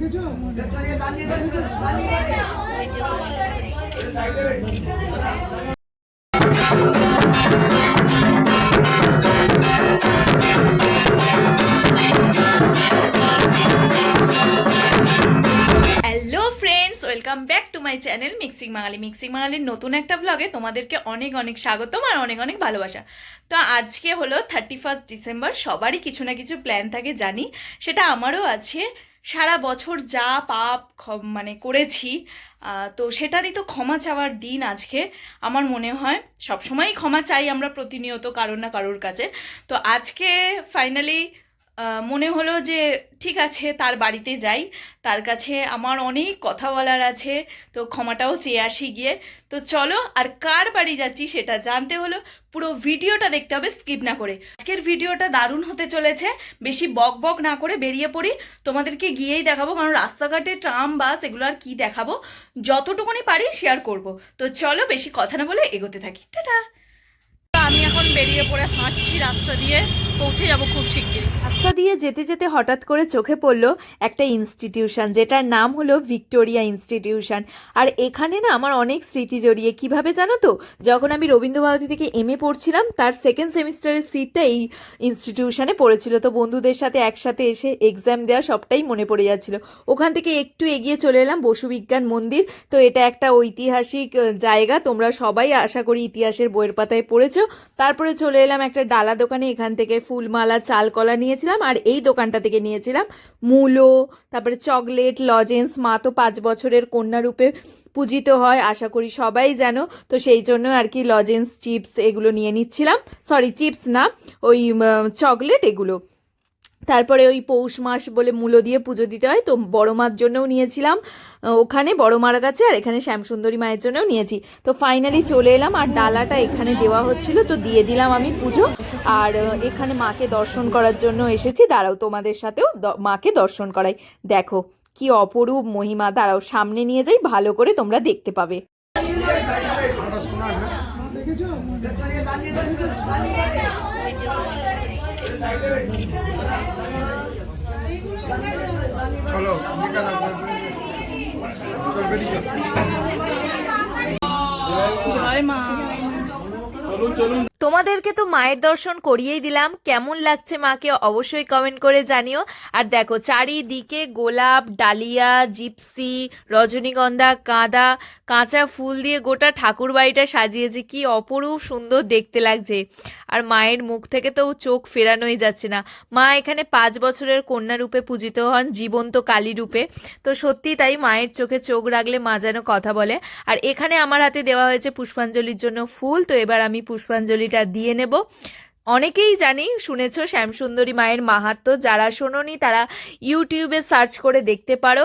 Hello friends welcome back to my channel mixing Bangali mixing বাঙালির নতুন একটা ব্লগে তোমাদেরকে অনেক অনেক স্বাগতম আর অনেক অনেক ভালোবাসা। তো আজকে হলো থার্টি ফার্স্ট ডিসেম্বর সবারই কিছু না কিছু প্ল্যান থাকে জানি। সেটা আমারও আছে। সারা বছর যা পাপ মানে করেছি তো সেটারই তো ক্ষমা চাওয়ার দিন আজকে। আমার মনে হয় সবসময়ই ক্ষমা চাই আমরা প্রতিনিয়ত কারোর না কারোর কাছে। তো আজকে ফাইনালি মনে হলো যে ঠিক আছে, তার বাড়িতে যাই। তার কাছে আমার অনেক কথা বলার আছে, তো ক্ষমাটাও চেয়ে আসি গিয়ে। তো চলো, আর কার বাড়ি যাচ্ছি সেটা জানতে হলো। পুরো ভিডিওটা দেখতে হবে, স্কিপ না করে। আজকের ভিডিওটা দারুণ হতে চলেছে। বেশি বক বক না করে বেরিয়ে পড়ি। তোমাদেরকে গিয়েই দেখাবো, কারণ রাস্তাঘাটে ট্রাম, বাস এগুলো আর কী দেখাবো। যতটুকুনি পারি শেয়ার করব। তো চলো, বেশি কথা না বলে এগোতে থাকি। টাটা! আমি এখন বেরিয়ে পড়ে হাঁটছি রাস্তা দিয়ে। পৌঁছে যাব খুব শিগগিরই। রাস্তা দিয়ে যেতে যেতে হঠাৎ করে চোখে পড়ল একটা ইনস্টিটিউশন যেটার নাম হলো ভিক্টোরিয়া ইনস্টিটিউশন আর এখানে না আমার অনেক স্মৃতি জড়িয়ে, কীভাবে জানো তো? যখন আমি রবীন্দ্রভারতী থেকে এম এ পড়ছিলাম, তার সেকেন্ড সেমিস্টারের সিটটা এই ইনস্টিটিউশনে পড়েছিল। তো বন্ধুদের সাথে একসাথে এসে এক্সাম দেওয়া সবটাই মনে পড়ে যাচ্ছিল। ওখান থেকে একটু এগিয়ে চলে এলাম, বসু বিজ্ঞান মন্দির। তো এটা একটা ঐতিহাসিক জায়গা, তোমরা সবাই আশা করি ইতিহাসের বইয়ের পাতায় পড়েছো। তারপরে চলে এলাম একটা ডালা দোকানে, এখান থেকে ফুলমালা, চালকলা নিয়েছিলাম আর এই দোকানটা থেকে নিয়েছিলাম মূলো, তারপরে চকলেট, লজেন্স, মা তো পাঁচ বছরের কন্যারূপে পূজিত হয়, আশা করি সবাই যেন তো সেই জন্য আর কি লজেন্স, চিপস এগুলো নিয়ে নিচ্ছিলাম। সরি চিপস না, ওই চকলেট এগুলো। তারপরে ওই পৌষ মাস বলে মূলো দিয়ে পুজো দিতে হয় তো বড় মার জন্যও নিয়েছিলাম ওখানে বড় মার কাছে আর এখানে শ্যামসুন্দরী মায়ের জন্যও নিয়েছি তো ফাইনালি চলে এলাম আর ডালাটা এখানে দেওয়া হচ্ছিল তো দিয়ে দিলাম আমি পুজো আর এখানে মাকে দর্শন করার জন্য এসেছি দাঁড়াও তোমাদের সাথেও মাকে দর্শন করাই দেখো কি অপরূপ মহিমা দাঁড়াও সামনে নিয়ে যাই ভালো করে তোমরা দেখতে পাবে চল জয় মা। চলুন চলুন তোমাদেরকে তো মায়ের দর্শন করিয়েই দিলাম। কেমন লাগছে মাকে অবশ্যই কমেন্ট করে জানিও। আর দেখো, চারিদিকে গোলাপ, ডালিয়া, জিপসি, রজনীগন্ধা, কাঁদা, কাঁচা ফুল দিয়ে গোটা ঠাকুর বাড়িটা সাজিয়েছে। কি অপরূপ সুন্দর দেখতে লাগছে। আর মায়ের মুখ থেকে তো চোখ ফেরানোই যাচ্ছে না। মা এখানে পাঁচ বছরের কন্যা রূপে পূজিত হন, জীবন্ত কালী রূপে। তো সত্যি তাই মায়ের চোখে চোখ রাখলে মা যেন কথা বলে। আর এখানে আমার হাতে দেওয়া হয়েছে পুষ্পাঞ্জলির জন্য ফুল। তো এবার আমি পুষ্পাঞ্জলিটা দিয়ে নেব। অনেকেই জানি, শুনেছো শ্যামসুন্দরী মায়ের মাহাত্ম যারা শোনোনি তারা ইউটিউবে সার্চ করে দেখতে পারো।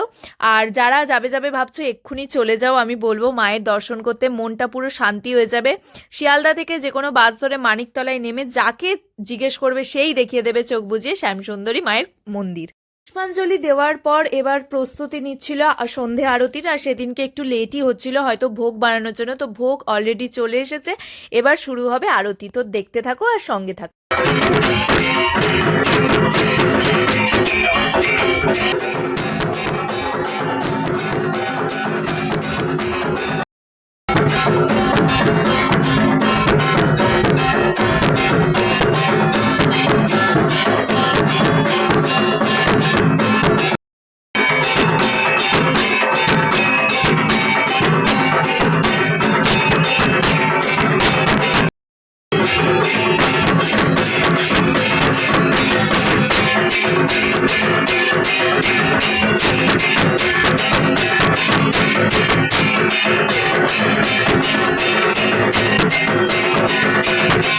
আর যারা যাবে যাবে ভাবছ, এক্ষুনি চলে যাও, আমি বলব মায়ের দর্শন করতে মনটা পুরো শান্তি হয়ে যাবে। শিয়ালদা থেকে যে কোনো বাস ধরে মানিকতলায় নেমে যাকে জিজ্ঞেস করবে, সেই দেখিয়ে দেবে চোখ বুঝিয়ে শ্যামসুন্দরী মায়ের মন্দির। পুষ্পাঞ্জলি দেওয়ার পর এবার প্রস্তুতি নিচ্ছিল সন্ধে আরতির, আর সেদিনকে একটু লেটই হচ্ছিল, হয়তো ভোগ বানানোর জন্য। তো ভোগ অলরেডি চলে এসেছে। এবার শুরু হবে আরতি। তো দেখতে থাকো আর সঙ্গে থাকো। Thank you. I'm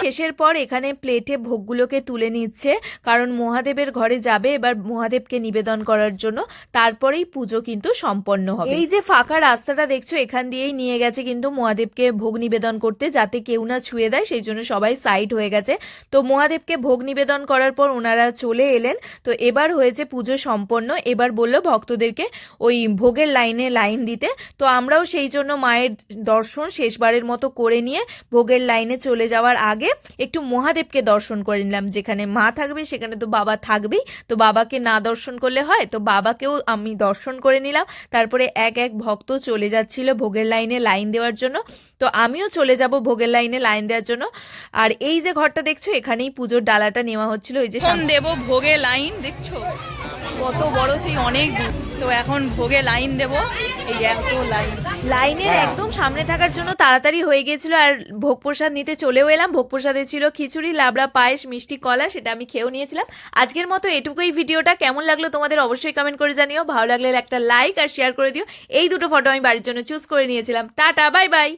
শেষের পর এখানে প্লেটে ভোগগুলোকে তুলে নিচ্ছে। কারণ মহাদেবের ঘরে যাবে, এবার মহাদেবকে নিবেদন করার জন্য। তারপরেই পুজো কিন্তু সম্পন্ন হবে। এই যে ফাঁকা রাস্তাটা দেখছ, এখান দিয়েই নিয়ে গেছে কিন্তু মহাদেবকে ভোগ নিবেদন করতে, যাতে কেউ না ছুঁয়ে দেয়, সেই জন্য সবাই সাইড হয়ে গেছে। তো মহাদেবকে ভোগ নিবেদন করার পর ওনারা চলে এলেন। তো এবার হয়েছে পুজো সম্পন্ন। এবার বলল ভক্তদেরকে ওই ভোগের লাইনে লাইন দিতে। তো আমরাও সেই জন্য মায়ের দর্শন শেষবারের মতো করে নিয়ে ভোগের লাইনে চলে যাওয়ার আগে একটু মহাদেবকে দর্শন করে নিলাম, যেখানে মা থাকবে সেখানে তো বাবা থাকবেই। তো বাবাকে না দর্শন করলে হয়, তো বাবাকেও আমি দর্শন করে নিলাম। তারপরে এক এক ভক্ত চলে যাচ্ছিল ভোগের লাইনে লাইন দেওয়ার জন্য। তো আমিও চলে যাব ভোগের লাইনে লাইন দেওয়ার জন্য। আর এই যে ঘরটা দেখছ, এখানেই পুজোর ডালাটা নেওয়া হচ্ছিল, এই যে দেব ভোগে লাইন, দেখছ? কত বড় সেই অনেক তো এখন ভোগে লাইন দেব, এই এত লাইন। লাইনের একদম সামনে থাকার জন্য তাড়াতাড়ি হয়ে গিয়েছিল আর ভোগ প্রসাদ নিতে চলেও এলাম। ভোগ প্রসাদে ছিল খিচুড়ি লাবড়া পায়েস মিষ্টি কলা সেটা আমি খেয়েও নিয়েছিলাম। আজকের মতো এটুকুই ভিডিওটা। কেমন লাগল তোমাদের অবশ্যই কমেন্ট করে জানিও। ভালো লাগলে একটা লাইক আর শেয়ার করে দিও। এই দুটো ফটো আমি বাড়ির জন্য চুজ করে নিয়েছিলাম। Tata bye bye